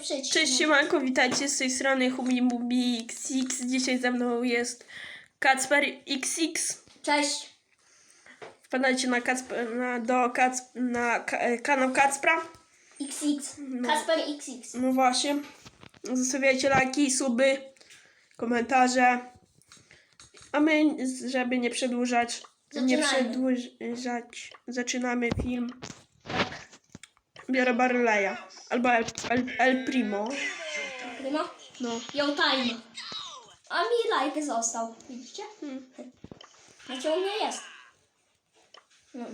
przyjdź. Cześć siemanko, witajcie z tej strony Hubimubi XX. Dzisiaj ze mną jest Kacper XX. Cześć. Wpadajcie na, Kacper, na, do Kac, na ka, e, kanał Kacpra. XX. Kasper XX. No właśnie. Zostawiajcie lajki, suby, komentarze. A my, żeby nie przedłużać, nie Zaczynajmy. przedłużać, zaczynamy film. Biorę Barleya. Albo El, El, El Primo. Primo? No. Yo time. A mi like został. Widzicie? Hmm. U mnie jest. No.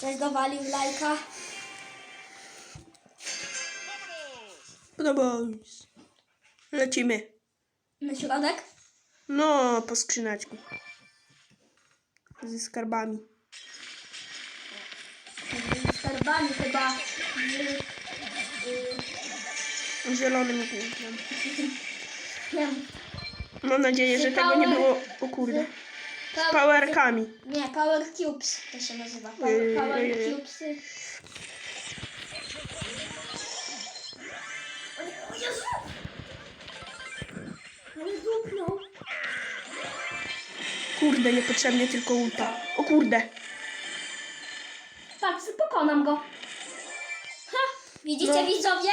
Coś dowalił lajka. Podobało mi się. Lecimy. Na środek. No, po skrzyneczku. Ze skarbami. Z skarbami chyba. Z, Zielonym głównym. Mam nadzieję, że tego nie było. O kurde. Z powerkami. Nie, Power Cubes to się nazywa. Ej, Power, power ej, ej. Cubesy. O Jezu! Ale. Kurde, niepotrzebnie tylko ulta. O kurde. Pokonam go. Ha! Widzicie No. widzowie?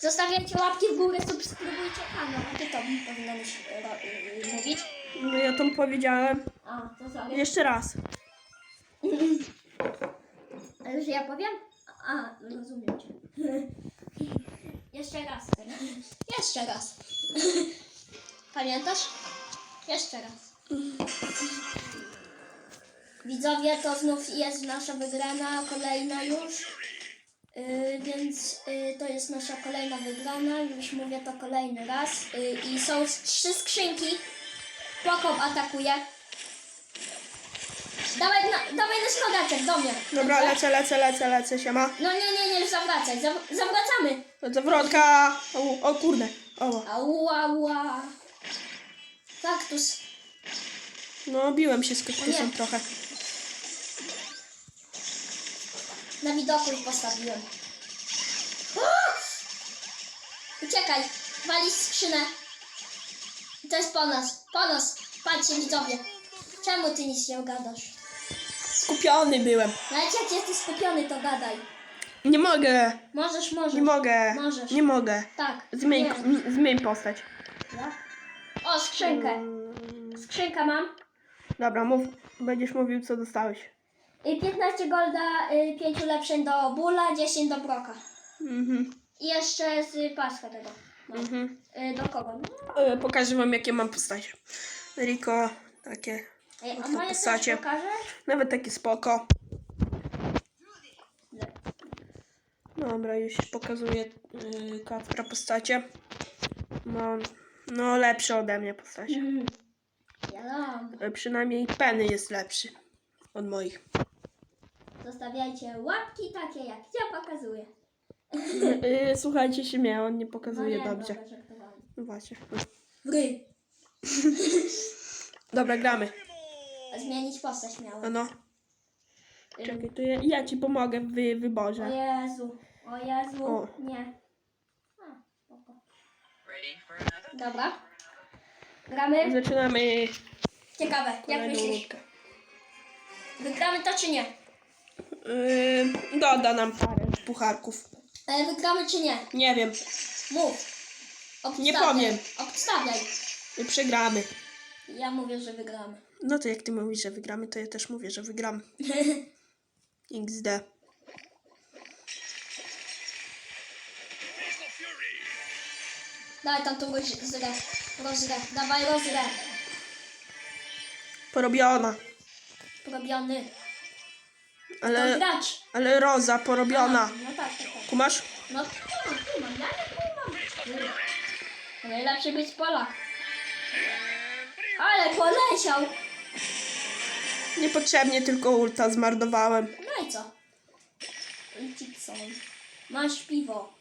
Zostawiajcie łapki w górę, subskrybujcie kanał. Ty to powinieneś ro- y, mówić. No ja tam powiedziałem. A, to sorry. Jeszcze raz. Ale że ja powiem? A, rozumiem cię. Jeszcze raz. teraz. Jeszcze raz. Pamiętasz? Jeszcze raz. Widzowie, to znów jest nasza wygrana, kolejna już. Yy, więc yy, to jest nasza kolejna wygrana, już mówię to kolejny raz. Yy, I są trzy skrzynki. Pokop atakuje. Dawaj na, dawaj na środeczek do mnie. Dobra, lecę, lecę, lecę, lecę, siema. No nie, nie, nie, już zawracaj. Zaw zawracamy. Zawrotka. O, o kurde. O. Ała, ała. Kaktus. No, biłem się z kaktusem Nie. trochę. Na widoku ich postawiłem. Uciekaj. Walić skrzynę. To jest po nas. Po nas. Patrzcie widzowie. Czemu ty nic nie gadasz? Skupiony byłem. Nawet jak jesteś skupiony, to gadaj. Nie mogę. Możesz, możesz. Nie mogę. Możesz. Nie mogę. Tak. Zmień, Nie. zmień postać. Ja? O, skrzynkę. Skrzynkę mam. Dobra, mów. Będziesz mówił, co dostałeś. Y, 15 golda, 5 ulepszeń do Bula, 10 do Broka. Mhm. I jeszcze z paska tego. No. Mhm. Y, Do kogo? E, Pokażę wam, jakie mam postacie. Rico, takie. Ej, a moje też postacie. pokażesz? Nawet takie spoko. Dobra, już pokazuję yy, Kacpra postacie. No, no lepsze ode mnie postacie. E, Przynajmniej Penny jest lepszy od moich. Zostawiajcie łapki takie, jak ja pokazuję. Yy, słuchajcie się mnie, on nie pokazuje nie, dobrze. dobra, żartowałam. No właśnie. Gry. Dobra, gramy. Zmienić postać miałem. No, no. Czekaj, to ja, ja ci pomogę w wy- O wyborze. Jezu, o Jezu, O. nie. A, spoko. Dobra. Gramy? Zaczynamy Ciekawe, jak kolejną myślisz? rundkę. Wygramy to czy nie? Yy, doda nam parę pucharków. E, wygramy czy nie? Nie wiem, Mów. Nie Obstawiaj. powiem. Obstawiaj. my przegramy. Ja mówię, że wygramy. No to jak ty mówisz, że wygramy, to ja też mówię, że wygram. XD. Dawaj tam tą rozrę. Rozrę. Dawaj rozrę. Porobiona. Porobiony. Ale, gracz. ale Roza porobiona. Aha, No tak, tak, tak. Kumasz? No kumam, kumam. Ja nie kumam. Najlepszy być Polak. Ale poleciał. Niepotrzebnie tylko ulta zmarnowałem. No i co? Ultikson. Masz piwo.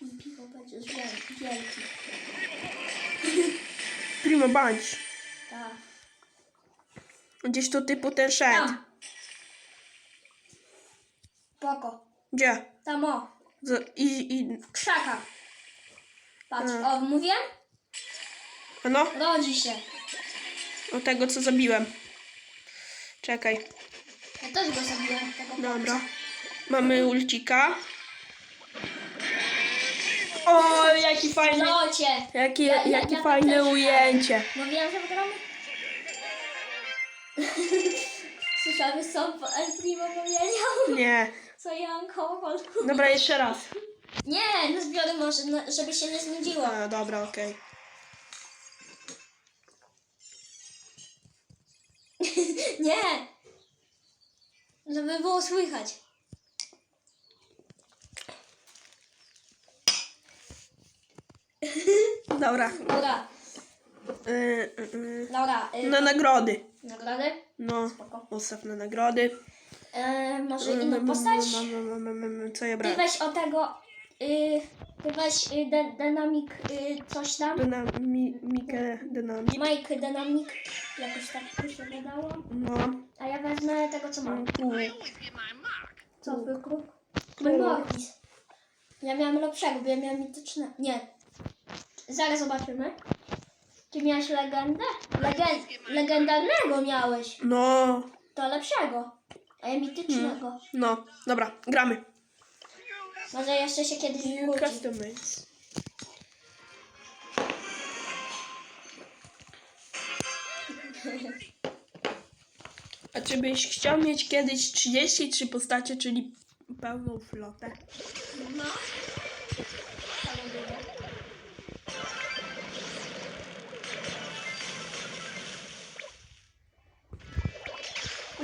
Pi- Piwo będziesz wiel- wielki. Primo bądź. Tak. Gdzieś tu typu ten szedł. Tam. Poko. Gdzie? Tam o, Z, I, i, krzaka. Patrz, Mm. o, mówiłem? no, Rodzi się. o tego, co zabiłem. Czekaj. Ja też go zabiłem, tego Dobra. Mamy ulcika. O, jaki fajny, Locie. jakie, Ja- ja- jakie ja fajne też- ujęcie. Mówiłem, że wygramy? Słyszałeś co Primo powiedział? Nie. Co ja alkohol? Dobra, jeszcze raz. Nie, no zbiory może, no, żeby się nie znudziło. A, dobra, okej. Nie! Żeby było słychać. Dobra. Dobra, Y, y, y. dobra. Y, Na nagrody. Nagrody? No, Spoko. ustaw na nagrody. E, może Mm, inną mm, postać? mm, Co ja Ty brałem? weź o tego... Y, ty weź y, de, dynamik y, coś tam. Dynamikę, dynamik. Mike dynamik. Jakoś tak to się wydało. No. A ja wezmę tego co mam. Co twój kruk? Tu. Mój Mortis. Ja miałem lepszego, bo ja miałem mityczne. Nie. Zaraz zobaczymy. Ty miałeś legendę? Legen legendarnego miałeś. No. To lepszego. A ja mitycznego. No. Dobra, gramy. Może jeszcze się kiedyś wróci. Customize. A czy byś chciał mieć kiedyś 33 postacie, czyli pełną flotę? No.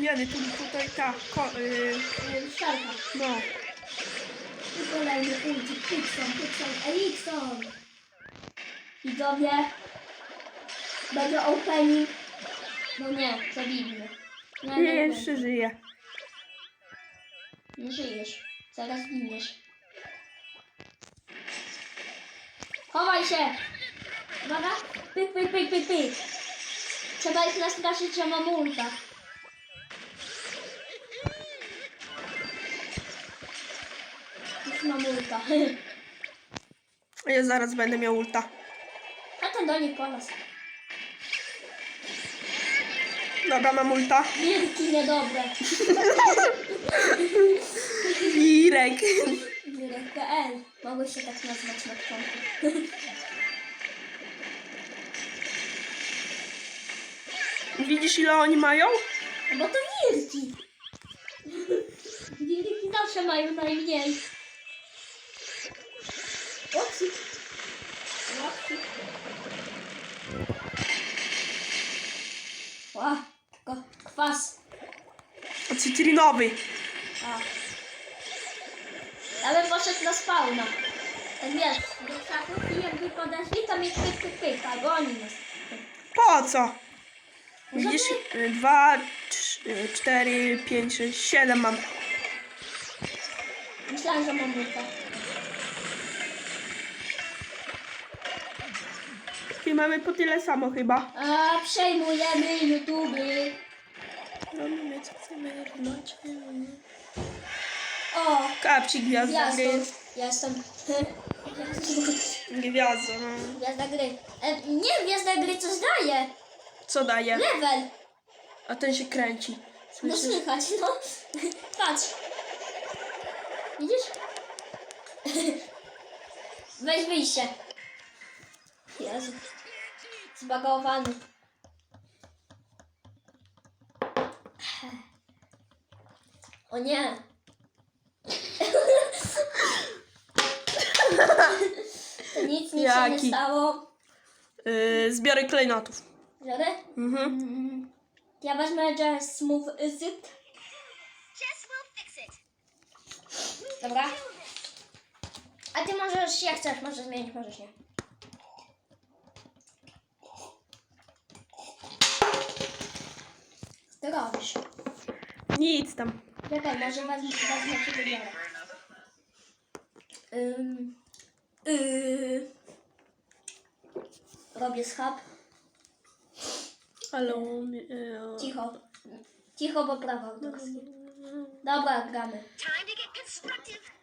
Jany, tu tutaj ta, ko, y, Wszelka. no. I kolejny ulti. Pixon, Pixon, Erikson. Widzowie. Będzie opening. No nie, zabili mnie. Nie, Nie, nie, nie. jeszcze żyje. Nie żyjesz. Zaraz giniesz. Chowaj się! Uwaga! Pyk, pyk, pyk, pyk, pyk. Trzeba ich nastraszyć, że mam ulta. Mam ulta. Ja zaraz będę miał ulta. A ten do nich po nas. Dobra, mam ulta. Wielki niedobre. Irek. Wirek.pl. Mogły się tak nazwać na początku. Widzisz ile oni mają? Bo to wilki. Wilki zawsze mają najmniej. Opsi. Opsi. Ła, tylko kwas. Cytrynowy. A. Bym poszedł na spawna. Tak wiesz, do krzaków i jakby podeszli, to mi pyk, pyk, pyk, albo oni nas. Po co? Widzisz? Y, Dwa, trz- y, cztery, pięć, sześć, siedem mam. Myślałem, że mam buta. I mamy po tyle samo chyba. A przejmujemy YouTube. Robimy co chcemy robić. O, Kapci gwiazda gry. gwiazdą. Jestem. Gwiazda, no. Gwiazda gry. E, nie, gwiazda gry coś daje. Co daje? Level. A ten się kręci. No Słyszysz? słychać, no. Patrz. Widzisz? Weź wyjście. Jezu. Zbagowany. O nie. To nic mi się nie Jaki? stało. Yy, zbiory klejnotów. Biorę? Mhm. Mm. Ja wezmę Just Smooth Is It. Jess will fix it. Dobra. A ty możesz, jak chcesz, możesz zmienić, możesz nie. Ty robisz? Nic tam. Czekaj, może wezmę, wezmę ci wybiorę. Ym, yy, robię schab. Ale on... Yy, Cicho. Cicho, bo prawa autorskie. Dobra, gramy. Time to get constructive.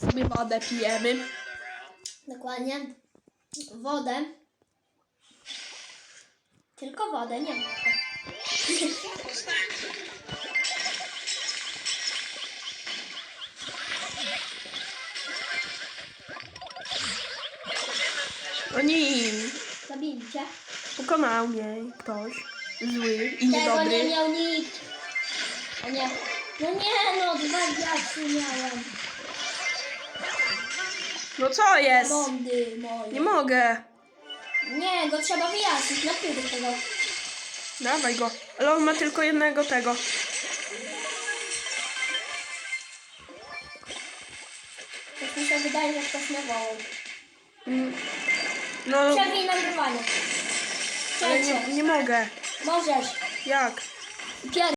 Sobie wodę pijemy. Dokładnie. Wodę. Tylko wodę, nie mleko. Oni Zabili cię. pokonał mnie ktoś zły i Tego nie niedobry. miał nikt. O nie. No nie no, dwa diaksy miałem. No co jest? Moje. Nie mogę. Nie, go trzeba wyjaśnić. Napisz tego. Dawaj go. Ale on ma tylko jednego tego. Coś mi się wydaje, że ktoś nawołał. Mm. No, Przerwij nagrywanie. ale nie, nie mogę. Możesz. Jak? Pierwszy.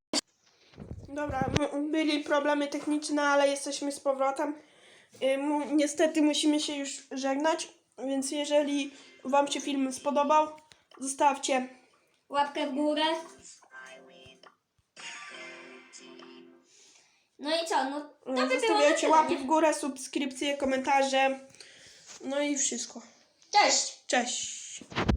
Dobra, m- byli problemy techniczne, ale jesteśmy z powrotem. Y, Niestety musimy się już żegnać, więc jeżeli Wam się film spodobał, zostawcie Łapkę w górę. No i co? No to by było Zostawiajcie łapy nie? w górę, subskrypcje, komentarze. No i wszystko. Cześć! Cześć!